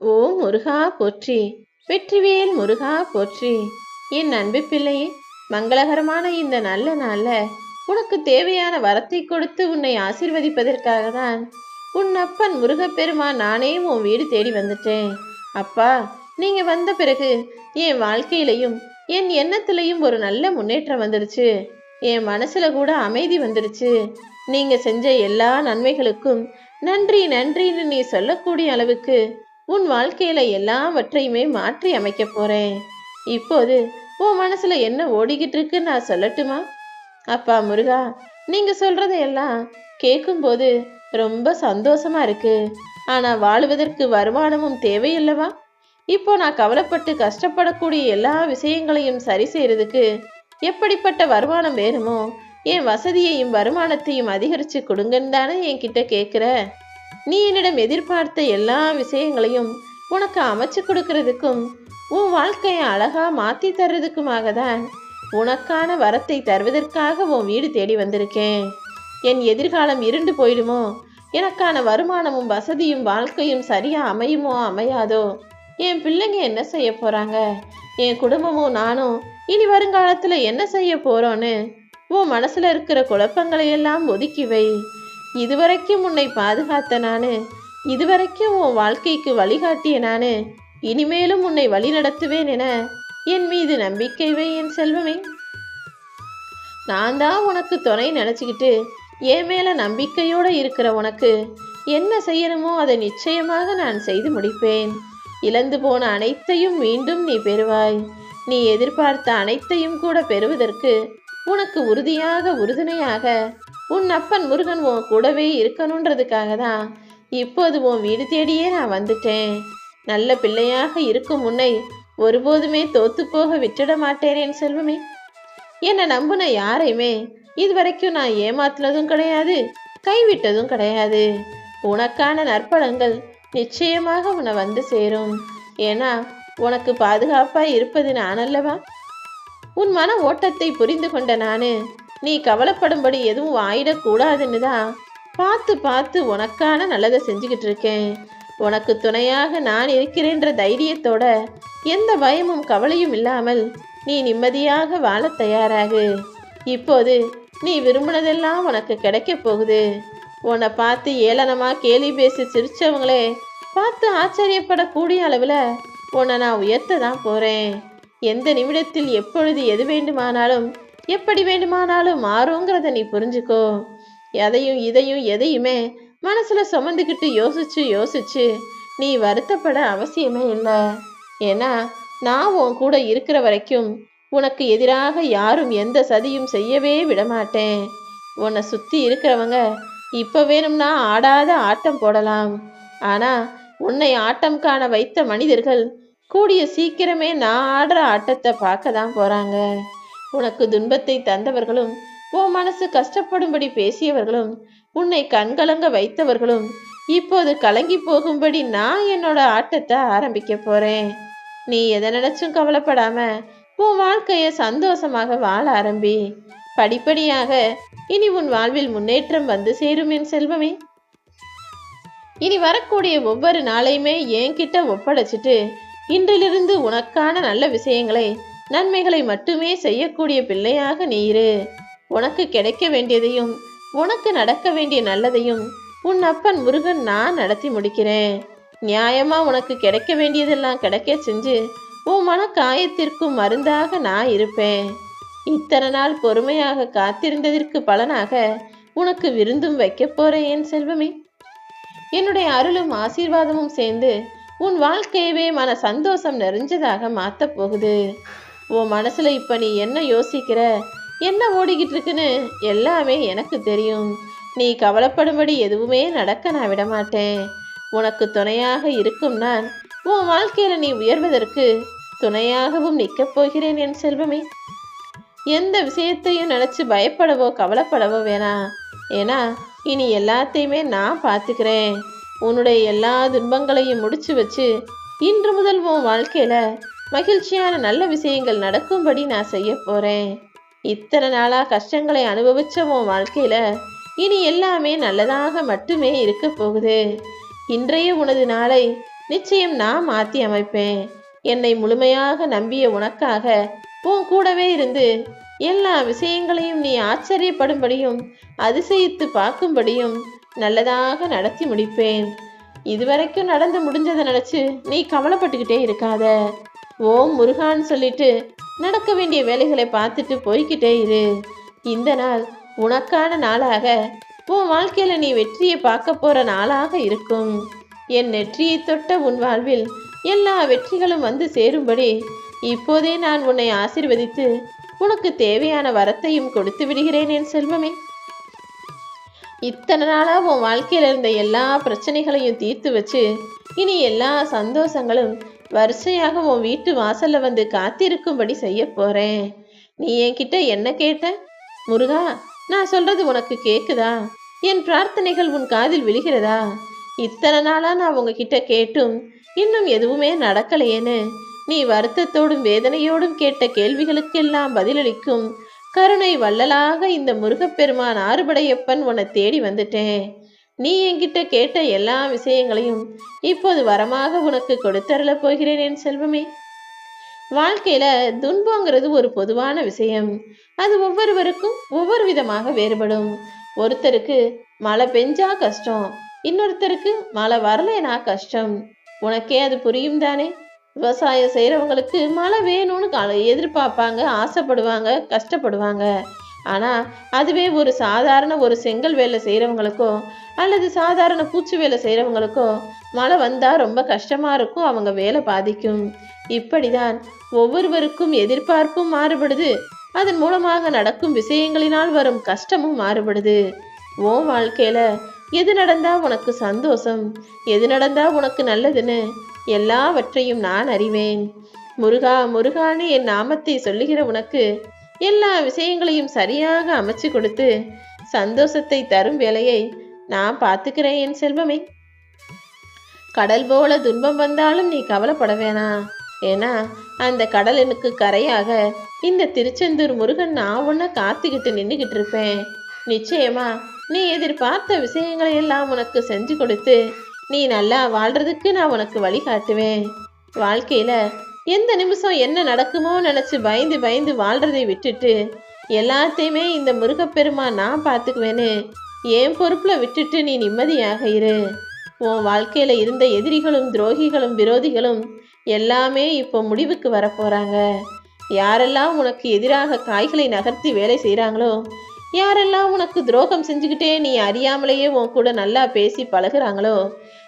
ஓ முருகா போற்றி. வெற்றிவேல் முருகா போற்றி. என் அன்பு பிள்ளையே மங்களகரமான இந்த நல்ல நாளில் உனக்கு தேவையான வரத்தை கொடுத்து உன்னை ஆசிர்வதிப்பதற்காக தான் உன் அப்பன் முருகப்பெருமான் நானே உன் வீடு தேடி வந்துட்டேன். அப்பா நீங்க வந்த பிறகு என் வாழ்க்கையிலையும் என் எண்ணத்திலையும் ஒரு நல்ல முன்னேற்றம் வந்துடுச்சு. என் மனசுல கூட அமைதி வந்துடுச்சு. நீங்க செஞ்ச எல்லா நன்மைகளுக்கும் நன்றி நன்றின்னு நீ சொல்லக்கூடிய அளவுக்கு உன் வாழ்க்கையில எல்லாவற்றையுமே மாற்றி அமைக்க போறேன். இப்போது உன் மனசுல என்ன ஓடிக்கிட்டு இருக்குன்னு நான் சொல்லட்டுமா? அப்பா முருகா நீங்க சொல்றதையெல்லாம் கேட்கும்போது ரொம்ப சந்தோஷமா இருக்கு. ஆனா வாழ்வதற்கு வருமானமும் தேவையில்லவா? இப்போ நான் கவலைப்பட்டு கஷ்டப்படக்கூடிய எல்லா விஷயங்களையும் சரி செய்யறதுக்கு எப்படிப்பட்ட வருமானம் வேணுமோ என் வசதியையும் வருமானத்தையும் அதிகரிச்சு கொடுங்கன்னு தானே என்கிட்ட கேட்குற நீ என்னிடம் எதிர்பார்த்த எல்லா விஷயங்களையும் உனக்கு அமைச்சு கொடுக்கறதுக்கும் உன் வாழ்க்கையை அழகா மாத்தி தர்றதுக்குமாக தான் உனக்கான வரத்தை தருவதற்காக உன் வீடு தேடி வந்திருக்கேன். என் எதிர்காலம் இருண்டு போயிடுமோ? எனக்கான வருமானமும் வசதியும் வாழ்க்கையும் சரியா அமையுமோ அமையாதோ? என் பிள்ளைங்க என்ன செய்ய போறாங்க? என் குடும்பமும் நானும் இனி வருங்காலத்துல என்ன செய்ய போறோன்னு உன் மனசுல இருக்கிற குழப்பங்களை எல்லாம் ஒதுக்கி வை. இதுவரைக்கும் உன்னை பாதுகாத்த நானு இதுவரைக்கும் உன் வாழ்க்கைக்கு வழிகாட்டிய நானு இனிமேலும் உன்னை வழிநடத்துவேன் என என் மீது நம்பிக்கை வை என் செல்வமே. நான் தான் உனக்கு துணை நினச்சிக்கிட்டு என் மேல நம்பிக்கையோட இருக்கிற உனக்கு என்ன செய்யணுமோ அதை நிச்சயமாக நான் செய்து முடிப்பேன். இழந்து போன அனைத்தையும் மீண்டும் நீ பெறுவாய். நீ எதிர்பார்த்த அனைத்தையும் கூட பெறுவதற்கு உனக்கு உறுதியாக உறுதுணையாக உன் அப்பன் முருகன் உன் கூடவே இருக்கணுன்றதுக்காக தான் இப்போது உன் வீடு தேடியே நான் வந்துட்டேன். நல்ல பிள்ளையாக இருக்கும் உன்னை ஒருபோதுமே தோத்து போக விட்டுட மாட்டேன் செல்வமே. என்னை நம்புன யாரையுமே இதுவரைக்கும் நான் ஏமாத்துனதும் கிடையாது கைவிட்டதும் கிடையாது. உனக்கான நற்பலங்கள் நிச்சயமாக உன்னை வந்து சேரும். ஏன்னா உனக்கு பாதுகாப்பாக இருப்பது நான் அல்லவா? உன் மன ஓட்டத்தை புரிந்து கொண்ட நானு நீ கவலைப்படும்படி எதுவும் ஆயிடக்கூடாதுன்னு தான் பார்த்து பார்த்து உனக்கான நல்லதை செஞ்சுக்கிட்டு இருக்கேன். உனக்கு துணையாக நான் இருக்கிறேன்ற தைரியத்தோட எந்த பயமும் கவலையும் இல்லாமல் நீ நிம்மதியாக வாழ தயாராகு. இப்போது நீ விரும்பினதெல்லாம் உனக்கு கிடைக்க போகுது. உன்னை பார்த்து ஏளனமாக கேலி பேசி சிரிச்சவங்களே பார்த்து ஆச்சரியப்படக்கூடிய அளவில் உன்னை நான் உயர்த்த தான் போகிறேன் எந்த நிமிடத்தில் எப்பொழுது எது வேண்டுமானாலும் எப்படி வேண்டுமானாலும் மாறுங்கிறத நீ புரிஞ்சுக்கோ. எதையும் இதையும் எதையுமே மனசுல சுமந்துக்கிட்டு யோசிச்சு யோசிச்சு நீ வருத்தப்பட அவசியமே இல்லை. ஏன்னா நான் உன் கூட இருக்கிற வரைக்கும் உனக்கு எதிராக யாரும் எந்த சதியும் செய்யவே விடமாட்டேன். உன்னை சுத்தி இருக்கிறவங்க இப்ப வேணும்னா ஆடாத ஆட்டம் போடலாம். ஆனா உன்னை ஆட்டம் காண வைத்த மனிதர்கள் கூடிய சீக்கிரமே நான் ஆடுற ஆட்டத்தை பார்க்க தான் போறாங்க. உனக்கு துன்பத்தை தந்தவர்களும் உன் மனசு கஷ்டப்படும்படி பேசியவர்களும் உன்னை கண்கலங்க வைத்தவர்களும் இப்போது கலங்கி போகும்படி நான் என்னோட ஆட்டத்தை ஆரம்பிக்க போறேன். நீ எதை நினைச்சும் கவலைப்படாம உன் வாழ்க்கைய சந்தோஷமாக வாழ ஆரம்பி. படிப்படியாக இனி உன் வாழ்வில் முன்னேற்றம் வந்து சேரும் என் செல்வமே. இனி வரக்கூடிய ஒவ்வொரு நாளையுமே என்கிட்ட ஒப்படைச்சிட்டு இன்றிலிருந்து உனக்கான நல்ல விஷயங்களை நன்மைகளை மட்டுமே செய்யக்கூடிய பிள்ளையாக நீ இரு உனக்கு கிடைக்க வேண்டியதையும் உனக்கு நடக்க வேண்டிய நல்லதையும் உன் அப்பன் முருகன் நான் நடத்தி முடிக்கிறேன். நியாயமா உனக்கு கிடைக்க வேண்டியதெல்லாம் கிடைக்க செஞ்சு உன் மன காயத்திற்கும் மருந்தாக நான் இருப்பேன். இத்தனை நாள் பொறுமையாக காத்திருந்ததற்கு பலனாக உனக்கு விருந்தும் வைக்க போறேன் என் செல்வமே. என்னுடைய அருளும் ஆசீர்வாதமும் சேர்ந்து உன் வாழ்க்கையவே மன சந்தோஷம் நிறைஞ்சதாக மாத்த போகுது. உன் மனசுல இப்ப நீ என்ன யோசிக்கிற? என்ன ஓடிக்கிட்டு இருக்குன்னு எல்லாமே எனக்கு தெரியும். நீ கவலைப்படும்படி எதுவுமே நடக்க நான் விடமாட்டேன். உனக்கு துணையாக இருக்கும் நான் உன் வாழ்க்கையில நீ உயர்வதற்கு துணையாகவும் நிற்கப் போகிறேன் என் செல்வமே. எந்த விஷயத்தையும் நினைச்சு பயப்படவோ கவலைப்படவோ வேணாம் ஏன்னா இனி எல்லாத்தையுமே நான் பார்த்துக்கிறேன். உன்னுடைய எல்லா துன்பங்களையும் முடிச்சு வச்சு இன்று முதல் உன் வாழ்க்கையில மகிழ்ச்சியான நல்ல விஷயங்கள் நடக்கும்படி நான் செய்ய போறேன். இத்தனை நாளா கஷ்டங்களை அனுபவிச்ச உன் வாழ்க்கையில இனி எல்லாமே நல்லதாக மட்டுமே இருக்க போகுது. இன்றைய உனது நாளை நிச்சயம் நான் மாற்றி அமைப்பேன். என்னை முழுமையாக நம்பிய உனக்காக உன் கூடவே இருந்து எல்லா விஷயங்களையும் நீ ஆச்சரியப்படும்படியும் அதிசயித்து பார்க்கும்படியும் நல்லதாக நடத்தி முடிப்பேன். இதுவரைக்கும் நடந்து முடிஞ்சதை நினச்சி நீ கவலைப்பட்டுக்கிட்டே இருக்காத. ஓம் முருகான்னு சொல்லிட்டு நடக்க வேண்டிய வேலைகளை பார்த்துட்டு போய்கிட்டே இரு. இந்த நாள் உனக்கான நாளாக. உன் வாழ்க்கையில நீ வெற்றியை பார்க்க போற நாளாக இருக்கும். என் நெற்றியை தொட்ட உன் வாழ்வில் எல்லா வெற்றிகளும் வந்து சேரும்படி இப்போதே நான் உன்னை ஆசிர்வதித்து உனக்கு தேவையான வரத்தையும் கொடுத்து விடுகிறேன் என் செல்வமே. இத்தனை நாளாக உன் வாழ்க்கையில இருந்த எல்லா பிரச்சனைகளையும் தீர்த்து வச்சு இனி எல்லா சந்தோஷங்களும் வரிசையாக உன் வீட்டு வாசல்ல வந்து காத்திருக்கும்படி செய்ய போறேன். நீ என்கிட்ட என்ன கேட்ட? முருகா நான் சொல்றது உனக்கு கேக்குதா? என் பிரார்த்தனைகள் உன் காதில் விழுகிறதா? இத்தனை நாளா நான் உங்ககிட்ட கேட்டும் இன்னும் எதுவுமே நடக்கலையேன்னு. நீ வருத்தத்தோடும் வேதனையோடும் கேட்ட கேள்விகளுக்கெல்லாம் பதிலளிக்கும் கருணை வள்ளலாக இந்த முருகப்பெருமான் ஆறுபடையப்பன் உன்னை தேடி வந்துட்டேன். நீ என்கிட்ட கேட்ட எல்லா விஷயங்களையும் இப்போது வரமாக உனக்கு கொடுத்தரல போகிறேன் என் செல்வமே. வாழ்க்கையில துன்பங்கிறது ஒரு பொதுவான விஷயம். அது ஒவ்வொருவருக்கும் ஒவ்வொரு விதமாக வேறுபடும். ஒருத்தருக்கு மழை பெஞ்சா கஷ்டம் இன்னொருத்தருக்கு மழை வரலைனா கஷ்டம். உனக்கே அது புரியும் தானே? விவசாயம் செய்கிறவங்களுக்கு மழை வேணும்னு எதிர்பார்ப்பாங்க ஆசைப்படுவாங்க கஷ்டப்படுவாங்க. ஆனால் அதுவே ஒரு சாதாரண ஒரு செங்கல் வேலை செய்கிறவங்களுக்கோ அல்லது சாதாரண பூச்சி வேலை செய்கிறவங்களுக்கோ மழை வந்தால் ரொம்ப கஷ்டமாக இருக்கும் அவங்க வேலை பாதிக்கும். இப்படிதான் ஒவ்வொருவருக்கும் எதிர்பார்ப்பும் மாறுபடுது. அதன் மூலமாக நடக்கும் விஷயங்களினால் வரும் கஷ்டமும் மாறுபடுது. உன் வாழ்க்கையில் எது நடந்தா உனக்கு சந்தோஷம்? எது நடந்தா உனக்கு நல்லதுன்னு எல்லாவற்றையும் நான் அறிவேன். முருகா முருகான்னு என் நாமத்தை சொல்லுகிற உனக்கு எல்லா விஷயங்களையும் சரியாக அமைச்சு கொடுத்து சந்தோஷத்தை தரும் வேலையை நான் பார்த்துக்கிறேன் என் செல்வமே. கடல் போல துன்பம் வந்தாலும் நீ கவலைப்பட வேணாம் ஏன்னா அந்த கடலனுக்கு கரையாக இந்த திருச்செந்தூர் முருகன் நான் ஒன்ன காத்துக்கிட்டு நின்றுக்கிட்டு இருப்பேன். நிச்சயமா நீ எதிர்பார்த்த விஷயங்களை எல்லாம் உனக்கு செஞ்சு கொடுத்து நீ நல்லா வாழ்றதுக்கு நான் உனக்கு வழிகாட்டுவேன். வாழ்க்கையில எந்த நிமிஷம் என்ன நடக்குமோ நினைச்சு பயந்து பயந்து வாழ்றதை விட்டுட்டு எல்லாத்தையுமே இந்த முருகப்பெருமா நான் பார்த்துக்குவேன்னு என் பொறுப்பில் விட்டுட்டு நீ நிம்மதியாக இரு. உன் வாழ்க்கையில் இருந்த எதிரிகளும் துரோகிகளும் விரோதிகளும் எல்லாமே இப்போ முடிவுக்கு வரப்போகிறாங்க யாரெல்லாம் உனக்கு எதிராக காய்களை நகர்த்தி வேலை செய்கிறாங்களோ யாரெல்லாம் உனக்கு துரோகம் செஞ்சுக்கிட்டே நீ அறியாமலேயே உன் கூட நல்லா பேசி பழகுறாங்களோ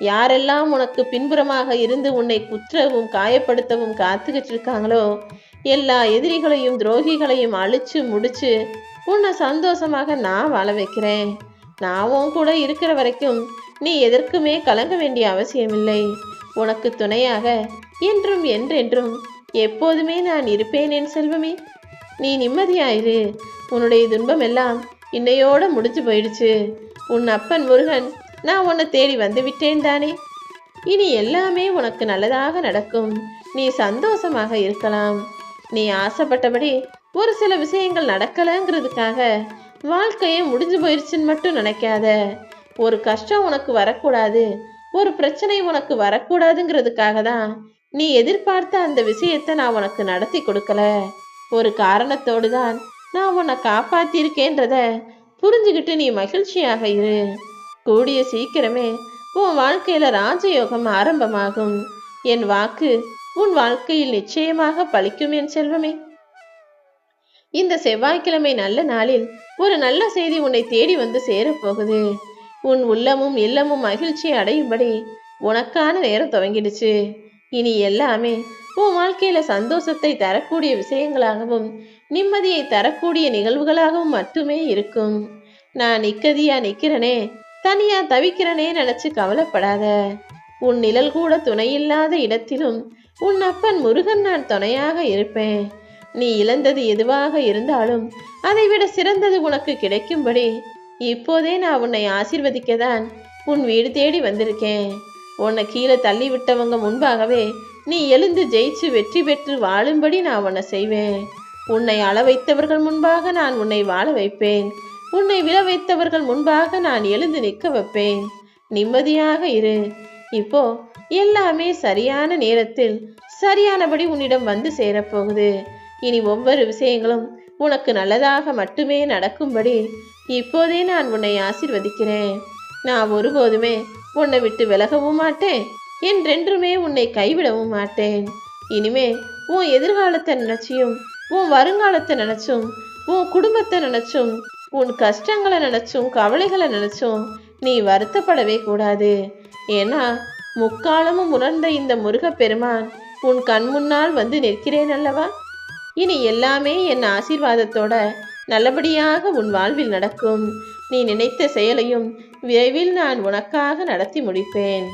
யாரெல்லாம் உனக்கு பின்புறமாக இருந்து உன்னை குற்றவும் காயப்படுத்தவும் காத்துக்கிட்டு இருக்காங்களோ எல்லா எதிரிகளையும் துரோகிகளையும் அழிச்சு முடிச்சு உன்னை சந்தோஷமாக நான் வாழ வைக்கிறேன். நாவும் கூட இருக்கிற வரைக்கும் நீ எதற்குமே கலங்க வேண்டிய அவசியமில்லை. உனக்கு துணையாக என்றும் என்றென்றும் எப்போதுமே நான் இருப்பேன் என் செல்வமே. நீ நிம்மதியாயிரு. உன்னுடைய துன்பம் எல்லாம் இன்னையோட முடிஞ்சு போயிடுச்சு. உன் அப்பன் முருகன் நான் உன்னை தேடி வந்து விட்டேன் தானே. இனி எல்லாமே உனக்கு நல்லதாக நடக்கும். நீ சந்தோஷமாக இருக்கலாம். நீ ஆசைப்பட்டபடி ஒரு சில விஷயங்கள் நடக்கலைங்கிறதுக்காக வாழ்க்கையே முடிஞ்சு போயிடுச்சுன்னு மட்டும் நினைக்காத. ஒரு கஷ்டம் உனக்கு வரக்கூடாது. ஒரு பிரச்சனை உனக்கு வரக்கூடாதுங்கிறதுக்காக தான் நீ எதிர்பார்த்த அந்த விஷயத்தை நான் உனக்கு நடத்தி கொடுக்கல. ஒரு காரணத்தோடு தான் நான் உன்னை காப்பாத்திருக்கேன்றத புரிஞ்சுக்கிட்டு நீ மகிழ்ச்சியாக இரு. கூடிய சீக்கிரமே உன் வாழ்க்கையில ராஜயோகம் ஆரம்பமாகும். என் வாக்கு உன் வாழ்க்கையில் நிச்சயமாக பலிக்கும் என் செல்வமே. இந்த செவ்வாய்க்கிழமை நல்ல நாளில் ஒரு நல்ல செய்தி உன்னை தேடி வந்து சேரப்போகுது. உன் உள்ளமும் இல்லமும் மகிழ்ச்சி அடையும்படி உனக்கான நேரம் துவங்கிடுச்சு. இனி எல்லாமே உன் வாழ்க்கையில சந்தோஷத்தை தரக்கூடிய விஷயங்களாகவும் நிம்மதியை தரக்கூடிய நிகழ்வுகளாகவும் மட்டுமே இருக்கும். நான் நிக்கதியா நிக்கிறனே தனியா தவிக்கிறனே நினைச்சு கவலைப்படாத. உன் நிழல் கூட துணையில்லாத இடத்திலும் உன் அப்பன் முருகன் நான் துணையாக இருப்பேன். நீ இழந்தது எதுவாக இருந்தாலும் அதைவிட சிறந்தது உனக்கு கிடைக்கும்படி இப்போதே நான் உன்னை ஆசிர்வதிக்க தான் உன் வீடு தேடி வந்திருக்கேன். உன்னை கீழே தள்ளி விட்டவங்க முன்பாகவே நீ எழுந்து ஜெயிச்சு வெற்றி பெற்று வாழும்படி நான் உன்னை செய்வேன். உன்னை அள வைத்தவர்கள் முன்பாக நான் உன்னை வாழ வைப்பேன். உன்னை விழ வைத்தவர்கள் முன்பாக நான் எழுந்து நிற்க வைப்பேன். நிம்மதியாக இரு. இப்போ எல்லாமே சரியான நேரத்தில் சரியானபடி உன்னிடம் வந்து சேரப்போகுது. இனி ஒவ்வொரு விஷயங்களும் உனக்கு நல்லதாக மட்டுமே நடக்கும்படி இப்போதே நான் உன்னை ஆசிர்வதிக்கிறேன். நான் ஒருபோதுமே உன்னை விட்டு விலகவும் மாட்டேன். என்றென்றுமே உன்னை கைவிடவும் மாட்டேன். இனிமே உன் எதிர்காலத்தை நினைச்சியும் உன் வருங்காலத்தை நினைச்சும் உன் குடும்பத்தை நினைச்சும் உன் கஷ்டங்களை நினைச்சும் கவலைகளை நினைச்சும் நீ வருத்தப்படவே கூடாது. ஏன்னா முக்காலமும் உணர்ந்த இந்த முருகப்பெருமான் உன் கண் முன்னால் வந்து நிற்கிறேன் அல்லவா? இனி எல்லாமே என் ஆசீர்வாதத்தோட நல்லபடியாக உன் வாழ்வில் நடக்கும். நீ நினைத்த செயலையும் விரைவில் நான் உனக்காக நடத்தி முடிப்பேன்.